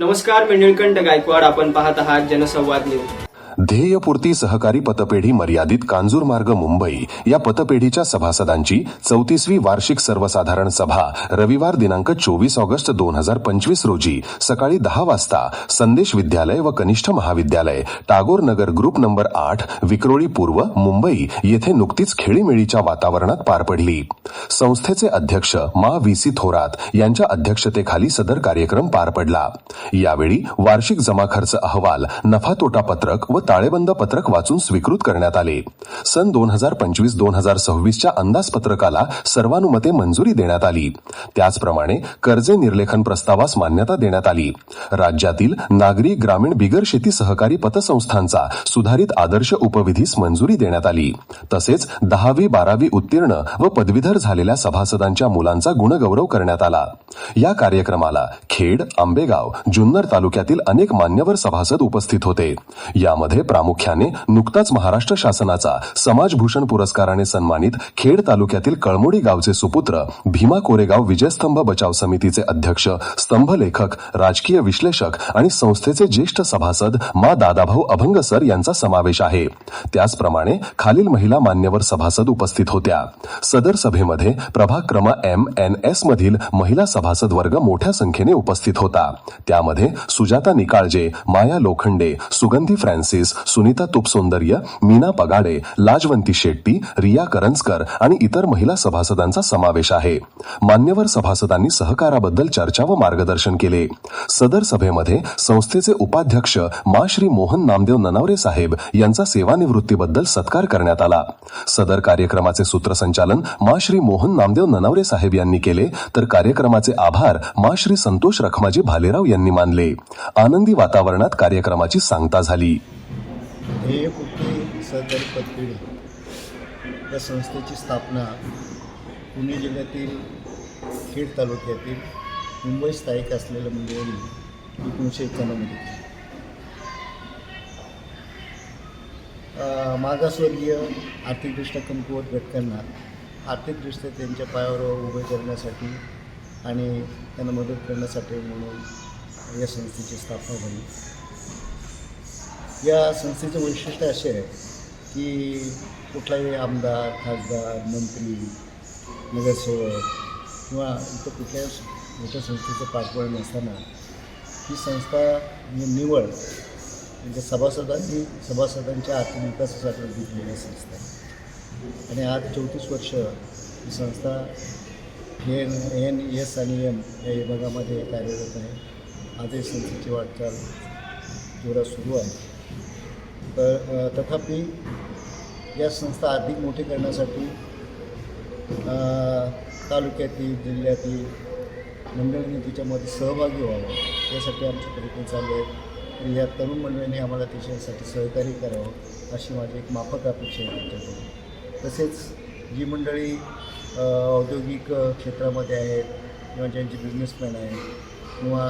नमस्कार मी निळकंठ गायकवाड. आपण पाहत आहात जनसंवाद न्यूज. ध्येयपूर्ती सहकारी पतपेढी मर्यादित कांजूर मार्ग मुंबई. या पतपेढीच्या सभासदांची चौतीसवी वार्षिक सर्वसाधारण सभा रविवार दिनांक चोवीस ऑगस्ट दोन हजार पंचवीस रोजी सकाळी दहा वाजता संदेश विद्यालय व कनिष्ठ महाविद्यालय टागोर नगर ग्रुप नंबर आठ विक्रोळी पूर्व मुंबई येथे नुकतीच खेळीमेळीच्या वातावरणात पार पडली. संस्थेचे अध्यक्ष मा व्ही सी थोरात यांच्या अध्यक्षतेखाली सदर कार्यक्रम पार पडला. यावेळी वार्षिक जमा खर्च अहवाल नफा तोटा पत्रक व ताळेबंद पत्रक वाचून स्वीकृत करण्यात आले. सन दोन हजार पंचवीस दोन हजार सव्वीसच्या अंदाजपत्रकाला सर्वानुमते मंजुरी देण्यात आली. त्याचप्रमाणे कर्जे निर्लेखन प्रस्तावास मान्यता देण्यात आली. राज्यातील नागरी ग्रामीण बिगर शेती सहकारी पतसंस्थांचा सुधारित आदर्श उपविधीस मंजुरी देण्यात आली. तसेच दहावी बारावी उत्तीर्ण व पदवीधर झालेल्या सभासदांच्या मुलांचा गुणगौरव करण्यात आला. या कार्यक्रमाला खेड आंबेगाव जुन्नर तालुक्यातील अनेक मान्यवर सभासद उपस्थित होते. यामध्ये प्रामुख्याने नुकताच महाराष्ट्र शासनाचा समाजभूषण पुरस्काराने सन्मानित खेड तालुक्यातील कळमोडी गावचे सुपुत्र भीमा कोरेगाव विजयस्तंभ बचाव समितीचे अध्यक्ष स्तंभ लेखक राजकीय विश्लेषक आणि संस्थेचे ज्येष्ठ सभासद मा दादाभाऊ अभंग सर यांचा समावेश आहे. त्याचप्रमाणे खालील महिला मान्यवर सभासद उपस्थित होत्या. सदर सभेमध्ये प्रभाग एम एन एस मधील महिला सभासद वर्ग मोठ्या संख्येने उपस्थित होता. त्यामध्ये सुजाता निकाळजे माया लोखंडे सुगंधी फ्रान्सिस सुनीता तुपसौंदर्य मीना पगाडे लाजवंती शेट्टी रिया करंजकर आणि इतर महिला सभासदांचा समावेश आहे. मान्यवर सभासदांनी सहकाराबद्दल चर्चा व मार्गदर्शन केले. सदर सभेमध्ये संस्थेचे उपाध्यक्ष मा. श्री. मोहन नामदेव ननावरे साहेब यांचा सेवानिवृत्तीबद्दल सत्कार करण्यात आला. सदर कार्यक्रमाचे सूत्रसंचालन मा. श्री. मोहन नामदेव ननावरे साहेब यांनी केले तर कार्यक्रमाचे आभार मा. श्री. संतोष रखमाजी भालेराव यांनी मानले. आनंदी वातावरणात कार्यक्रमाची सांगता झाली. ध्येयपूर्ती सहकारी पतपिढी या संस्थेची स्थापना पुणे जिल्ह्यातील खेड तालुक्यातील मुंबई स्थायिक असलेल्या मंदिरांनी एकोणीसशे एक्क्याण्णवमध्ये केली. मागासवर्गीय आर्थिकदृष्ट्या कमकुवत घटकांना आर्थिकदृष्ट्या त्यांच्या पायावर उभे करण्यासाठी आणि त्यांना मदत करण्यासाठी म्हणून या संस्थेची स्थापना झाली या संस्थेचं वैशिष्ट्य असे आहे की कुठलाही आमदार खासदार मंत्री नगरसेवक किंवा इतर कुठल्याही मोठ्या संस्थेचं पाठबळ नसताना ही संस्था निवड म्हणजे सभासदांनी सभासदांच्या आर्थिक विकासासाठी घेतलेली संस्था आहे. आणि आज चौतीस वर्ष ही संस्था एन एन एस आणि एम या विभागामध्ये कार्यरत आहे. आजही संस्थेची वाटचाल जोरात सुरू आहे. तर तथापि या संस्था अधिक मोठी करण्यासाठी तालुक्यातील जिल्ह्यातील मंडळींनी तिच्यामध्ये सहभागी व्हावं. यासाठी आमचे प्रयत्न चालू आहेत. तर या तरुण मंडळींनी आम्हाला त्याच्यासाठी सहकार्य करावं अशी माझी एक माफक अपेक्षा आहे त्यांच्याकडून. तसेच जी मंडळी औद्योगिक क्षेत्रामध्ये आहेत किंवा ज्यांचे बिझनेसमॅन आहेत किंवा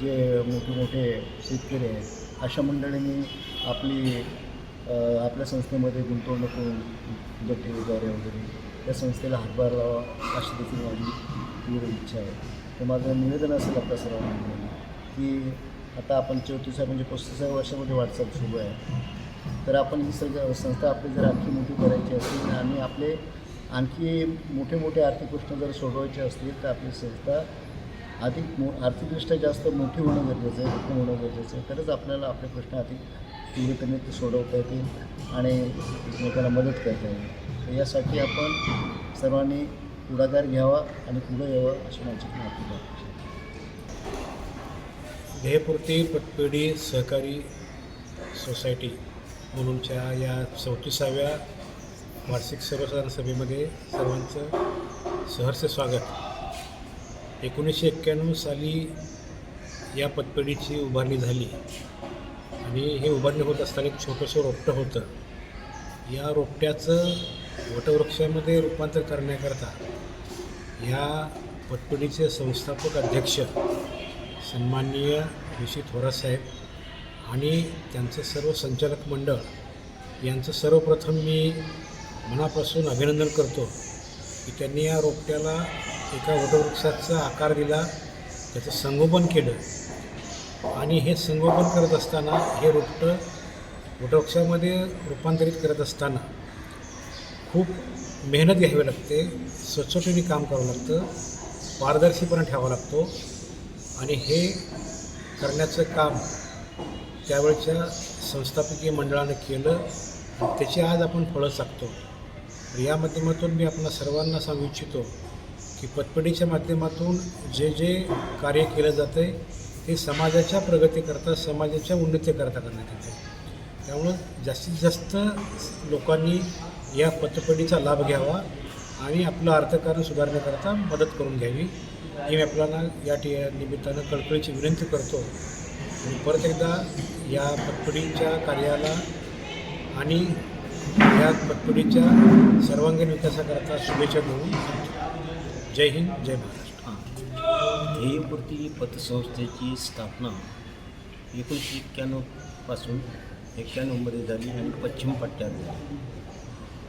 जे मोठे मोठे शेतकरी आहेत अशा मंडळींनी आपली आपल्या संस्थेमध्ये गुंतवणूक करून गट्टीद्वारे वगैरे त्या संस्थेला हातभार लावा अशी देखील माझी तीव्र इच्छा आहे. तर माझं निवेदन असेल आपल्या सर्वांना की आता आपण चौतीसा म्हणजे पस्तीसाव्या वर्षामध्ये वाटचाल सुरू आहे. तर आपण ही सग संस्था आपली जर आणखी मोठी करायची असेल आणि आपले आणखी मोठे मोठे आर्थिक प्रश्न जर सोडवायचे असतील तर आपली संस्था अधिक मो आर्थिकदृष्ट्या जास्त मोठी होणं गरजेचं आहे होणं गरजेचं आहे. तरच आपल्याला आपले प्रश्न अधिक तीव्रतेने ते सोडवता येतील आणि एकमेकांना मदत करता येईल. तर यासाठी आपण सर्वांनी पुढाकार घ्यावा आणि पुढं यावं अशी माझी माहिती आहे. ध्येयपूर्ती सहकारी सोसायटी मुलुंडच्या या चौतीसाव्या वार्षिक सर्वसाधारण सभेमध्ये सर्वांचं सहर्ष स्वागत. एकोणीसशे एक्क्याण्णव साली या पतपेढीची उभारणी झाली. आणि हे उभारणी होत असताना एक छोटंसं रोपटं होतं. या रोपट्याचं वटवृक्षामध्ये रूपांतर करण्याकरता या पटपडीचे संस्थापक अध्यक्ष सन्माननीय ऋषी थोरातसाहेब आणि त्यांचं सर्व संचालक मंडळ यांचं सर्वप्रथम मी मनापासून अभिनंदन करतो की त्यांनी या रोपट्याला एका वटवृक्षाचा आकार दिला त्याचं संगोपन केलं. आणि हे संगोपन करत असताना हे रोपटं वटवृक्षामध्ये रूपांतरित करत असताना खूप मेहनत घ्यावी लागते स्वच्छतेने काम करावं लागतं पारदर्शीपणा ठेवावा लागतो आणि हे करण्याचं काम त्यावेळच्या संस्थापकीय मंडळानं केलं आणि त्याची आज आपण फळं चाकतो तर या माध्यमातून मी आपल्या सर्वांना सांगू इच्छितो की पतपेढीच्या माध्यमातून जे जे कार्य केलं जातं आहे हे समाजाच्या प्रगतीकरता समाजाच्या उन्नतीकरता करण्यात येते. त्यामुळं जास्तीत जास्त लोकांनी या पतपेढीचा लाभ घ्यावा आणि आपलं अर्थकारण सुधारण्याकरता मदत करून घ्यावी. हे मी आपल्याला या टी निमित्तानं कळकळीची विनंती करतो. आणि परत एकदा या पतपेढीच्या कार्याला आणि या पतपेढीच्या सर्वांगीण विकासाकरता शुभेच्छा देऊन जय हिंद जय भारत. ध्येयपूर्ती पतसंस्थेची स्थापना एकोणीसशे एक्क्याण्णवपासून एक्क्याण्णवमध्ये झाली आणि पश्चिम पट्ट्यात झाली.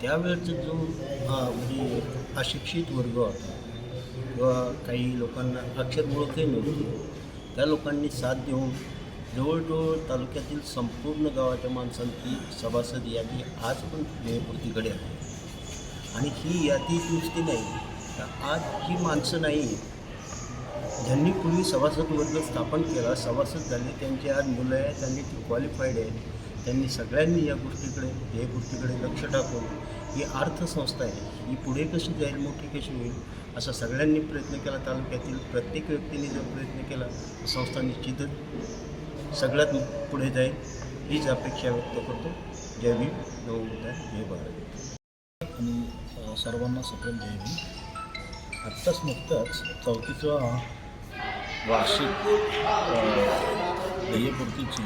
त्यावेळचा जो हा म्हणजे अशिक्षित वर्ग होता किंवा काही लोकांना अक्षर ओळखही नव्हती त्या लोकांनी साथ देऊन जवळजवळ तालुक्यातील संपूर्ण गावाच्या माणसांची सभासद यादी आज पण ध्येयपूर्तीकडे आहे. आणि ही यादी नुसती नाही तर आज ही माणसं नाही ज्यांनी पूर्वी सभासद वर्ग स्थापन केला सभासद झाले त्यांची आज मुलं आहेत त्यांनी ती क्वालिफाईड आहेत. त्यांनी सगळ्यांनी या गोष्टीकडे या गोष्टीकडे लक्ष टाकून ही अर्थसंस्था आहे ही पुढे कशी जाईल मोठी कशी होईल असा सगळ्यांनी प्रयत्न केला तालुक्यातील प्रत्येक व्यक्तीने जर प्रयत्न केला तर संस्था निश्चितच सगळ्यात पुढे जाईल हीच अपेक्षा व्यक्त करतो. जय भीम नमो जय भारत. आणि सर्वांना सप्रेम जय भीम. आत्ताच नुकताच चौथीचा वार्षिक ध्येयपूर्तीची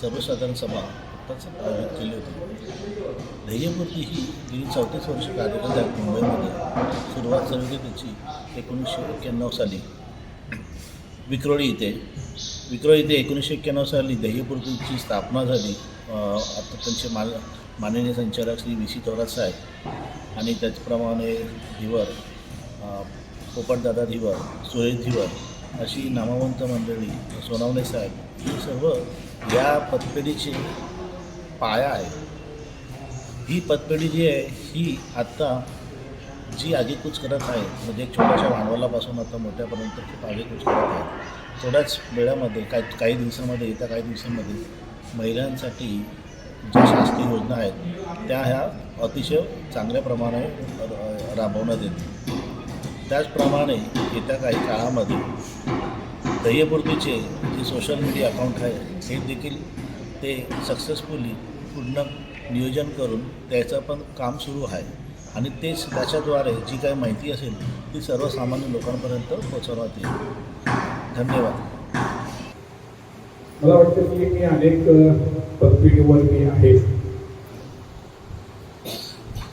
सर्वसाधारण सभा आत्ताच आयोजित केली होती. ध्येयपूर्ती ही गेली चौतीस वर्ष कार्यरत आहे मुंबईमध्ये सुरुवात झाली होती. त्याची एकोणीसशे एक्क्याण्णव साली विक्रोळी इथे विक्रोळी इथे एकोणीसशे एक्क्याण्णव साली ध्येयपूर्तीची स्थापना झाली. आता त्यांचे मान माननीय संचालक श्री व्ही. सी. थोरात साहेब आणि त्याचप्रमाणे धिवर पोपटदादा धिवर सुरेश धिवर अशी नामवंत मंडळी सोनावणे साहेब ही सर्व या पतपेढीचे पाया आहे ही पतपेढी जी आहे ही आत्ता जी आगेकूच करत आहे म्हणजे एक छोट्याशा भांडवलापासून आता मोठ्यापर्यंत खूप आगेकूच करत आहे. थोड्याच वेळामध्ये काय काही दिवसामध्ये येत्या काही दिवसांमध्ये महिलांसाठी ज्या शासकीय योजना आहेत त्या ह्या अतिशय चांगल्या प्रमाणे राबवण्यात येतील. त्याचप्रमाणे येत्या काही काळामध्ये ध्येयपूर्तीचे जे सोशल मीडिया अकाउंट आहे हे देखील ते सक्सेसफुली पूर्ण नियोजन करून त्याचं पण काम सुरू आहे. आणि तेच त्याच्याद्वारे जी काही माहिती असेल ती सर्वसामान्य लोकांपर्यंत पोचवण्यात येईल. धन्यवाद. मला वाटतं की मी अनेक अ, मी आहे.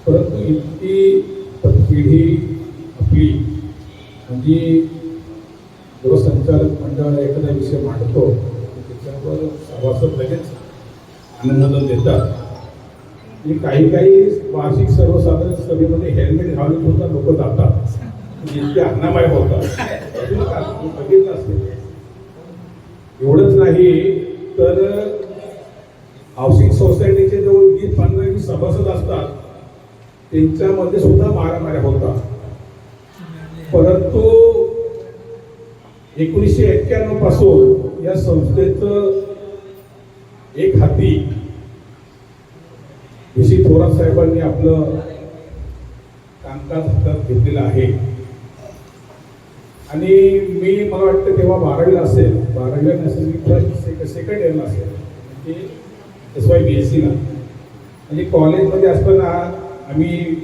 परंतु इतकी पदपिढी आपली जी गृहसंचालक मंडळ एखादा विषय मांडतो त्याच्यावर सभासद लगेच आनंद देतात. आणि काही काही वार्षिक सर्वसाधारण सभेमध्ये हेल्मेट घालून सुद्धा लोक जातात. जितके इतके अन्नामय होतात. बघितलं असेल. एवढंच नाही तर हाऊसिंग सोसायटीचे जवळ वीस पंधरा वीस सभासद असतात. त्यांच्यामध्ये सुद्धा मारामाऱ्या होतात. परंतु एकोणीसशे एक्क्याण्णवपासून या संस्थेचं एक हाती ऋषी थोरात साहेबांनी आपलं कामकाज हातात घेतलेलं आहे. आणि मी मला वाटतं तेव्हा बारावीला असेल. बारावीला नसेल मी फर्स्ट सेकंड इयरला असेल. म्हणजे एस वाय बी एस सीला म्हणजे कॉलेजमध्ये असताना आम्ही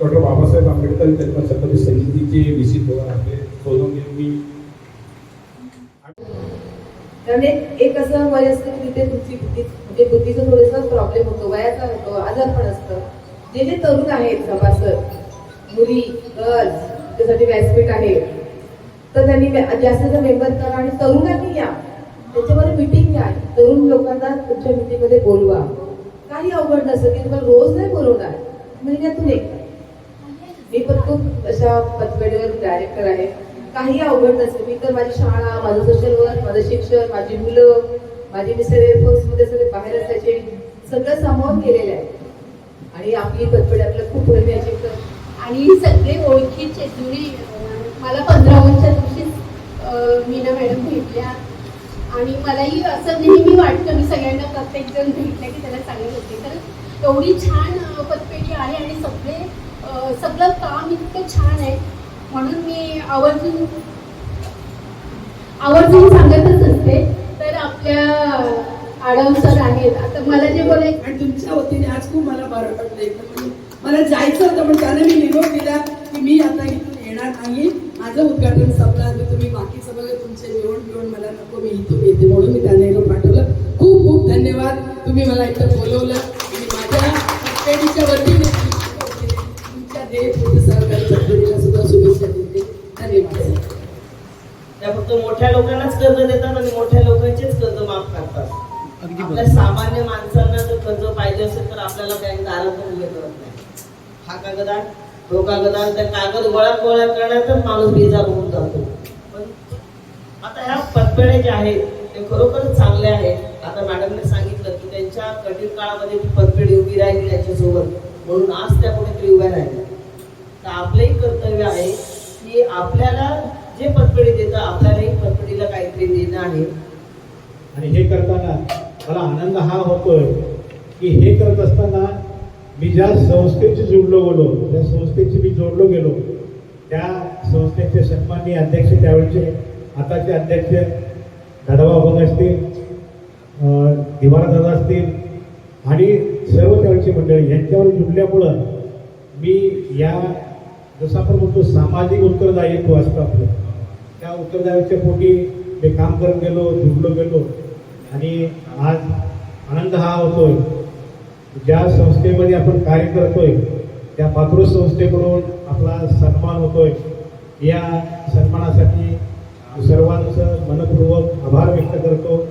डॉक्टर बाबासाहेब आंबेडकर जन्मशताब्दी समितीचे विसित होणार आपले सोनवणे मी कारण एक असं वय असतं की तिथे बुद्धी बुद्धी म्हणजे बुद्धीचं थोडंसं प्रॉब्लेम होतो. वयाचा होतो आजार पण असतं. जे जे तरुण आहेत सभासद मुली गर्ल्स त्यासाठी व्यासपीठ आहे तर त्यांनी जास्त जर मेंबर करा आणि तरुणांनी या. त्याच्यामध्ये मिटिंग घ्या. तरुण लोकांना तुमच्या मिटिंगमध्ये बोलवा. काही अवघड नसतं. की तुम्हाला रोज नाही बोलवणार. महिन्यातून एकदा. मी पण खूप अशा पतपेढीवर डायरेक्टर आहे. काही अवघड नसते. मी तर माझी शाळा माझं सोशल वर्क माझं शिक्षण माझी मुलं माझे मिस्टर एअरफोर्समध्ये सगळे बाहेर असायचे. सगळं सामावून केलेलं आहे. आणि आपली पदपडी आपल्याला खूप गरजेची तर आणि सगळे ओळखीचे जुळी अं, मला पंधरावनच्या दिवशीच मीना मॅडम भेटल्या. आणि मलाही असं नेहमी वाटतं मी सगळ्यांना प्रत्येक जण भेटलं की त्याला सांगत होते. तर एवढी छान अं, पतपेढी आहे आणि सगळे सगळं काम इतकं छान आहे. म्हणून मी आवर्जून आवर्जून सांगतच असते. तर आपल्या आडव सर आहेत. आता मला जे बोलायचं आणि तुमच्या वतीने आज खूप मला बरं वाटलं एकदम मला जायचं होतं पण त्याने मी निरोप दिला की मी आता इथून येणार नाही. माझं उद्घाटन संपलं आता तुम्ही बाकी सगळं तुमचे जेवण मिळून मला नको मी इथून येते म्हणून मी त्यांना निरोप पाठवलं. खूप खूप धन्यवाद. तुम्ही मला इथं बोलवलं. आणि माझ्या वरती सुद्धा शुभेच्छा देते धन्यवाद त्या फक्त मोठ्या लोकांनाच कर्ज देतात आणि मोठ्या लोकांचेच कर्ज माफ करतात. आपल्या सामान्य माणसांना जर कर्ज पाहिजे असेल तर आपल्याला बँक दारात उभे करत नाही. हा कागदार तो कागदार त्या कागद गोळा गोळा करण्यातच माणूस बेजार होऊन जातो. पण आता ह्या पतपेढ्या ज्या आहेत ते खरोखरच चांगले आहेत. आता मॅडमने सांगितलं की त्यांच्या कठीण काळामध्ये ती पतपेढी उभी राहिली त्यांच्यासोबत. म्हणून आज त्या कुठेतरी उभ्या राहिल्या. तर आपलंही कर्तव्य आहे की आपल्याला जे पतपेढी देतं आपल्यालाही पतपेढीला काहीतरी देणं आहे. आणि हे करताना मला आनंद हा होतोय की हे करत असताना मी ज्या संस्थेशी जोडलो गेलो त्या संस्थेशी मी जोडलो गेलो त्या संस्थेचे सन्माननीय अध्यक्ष त्यावेळचे आताचे अध्यक्ष दादाबाबा असतील दिवारा असतील आणि सर्व त्यावेळची मंडळी यांच्यावर जुडल्यामुळं मी या जसं आपण म्हणतो सामाजिक उत्तरदायित्व असतं आपलं. त्या उत्तरदायित्वाच्या पोटी मी काम करत गेलो जुडलो गेलो आणि आज आनंद हा होतोय. ज्या संस्थेमध्ये आपण कार्य करतोय त्या पात्र संस्थेकडून आपला सन्मान होतोय. या सन्मानासाठी सर्वांचं मनपूर्वक आभार व्यक्त करतो.